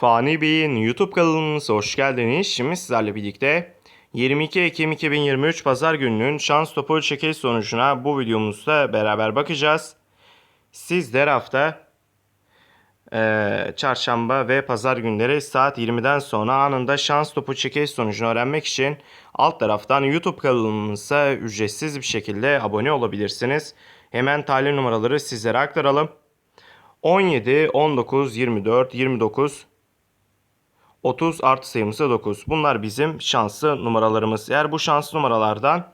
Fani Bey'in YouTube kanalımıza hoş geldiniz. Şimdi sizlerle birlikte 22 Ekim 2023 Pazar gününün şans topu çekiliş sonucuna bu videomuzda beraber bakacağız. Sizler hafta eee, çarşamba ve pazar günleri saat 20'den sonra anında şans topu çekiliş sonucunu öğrenmek için alt taraftan YouTube kanalımıza ücretsiz bir şekilde abone olabilirsiniz. Hemen talih numaraları sizlere aktaralım. 17, 19, 24, 29, 30 artı sayımız da 9. Bunlar bizim şanslı numaralarımız. Eğer bu şanslı numaralardan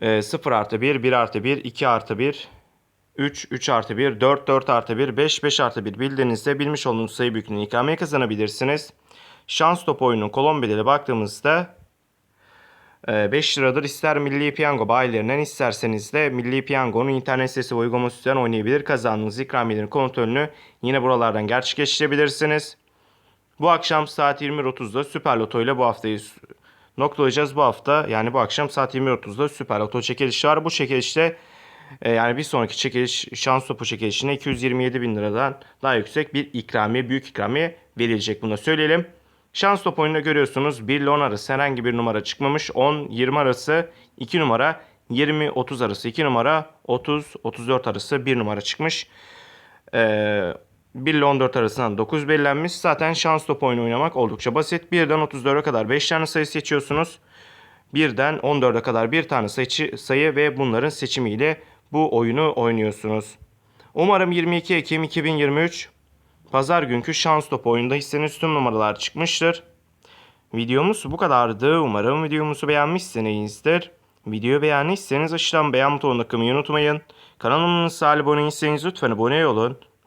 e, 0 artı 1, 1 artı 1, 2 artı 1, 3, 3 artı 1, 4, 4 artı 1, 5, 5 artı 1 bildiğinizde bilmiş olduğunuz sayı büyüklüğünü ikramiye kazanabilirsiniz. Şans topu oyunun kolon bedeli baktığımızda 5 liradır. İster Milli Piyango bayilerinden isterseniz de Milli Piyango'nun internet sitesi ve uygulaması üzerinden oynayabilir. Kazandığınız ikramiyelerin kontrolünü yine buralardan gerçekleştirebilirsiniz. Bu akşam saat 21.30'da Süper Loto ile bu haftayı noktalayacağız. Bu hafta yani bu akşam saat 21.30'da Süper Loto çekilişi var. Bu çekilişte e, yani bir sonraki çekiliş şans topu çekilişine 227 bin liradan daha yüksek bir ikramiye, büyük ikramiye verilecek. Bunu da söyleyelim. Şans top oyununda görüyorsunuz 1 ile 10 arası herhangi bir numara çıkmamış. 10-20 arası 2 numara, 20-30 arası 2 numara, 30-34 arası 1 numara çıkmış. Ee, 1 ile 14 arasından 9 belirlenmiş. Zaten şans top oyunu oynamak oldukça basit. 1'den 34'e kadar 5 tane sayı seçiyorsunuz. 1'den 14'e kadar bir tane sayı, sayı ve bunların seçimiyle bu oyunu oynuyorsunuz. Umarım 22 Ekim 2023 Pazar günkü şans topu oyunda hisseniz tüm numaralar çıkmıştır. Videomuz bu kadardı. Umarım videomuzu beğenmişsinizdir. Videoyu beğendiyseniz aşağıdan beğen butonuna tıklamayı unutmayın. Kanalımıza abone değilseniz lütfen abone olun.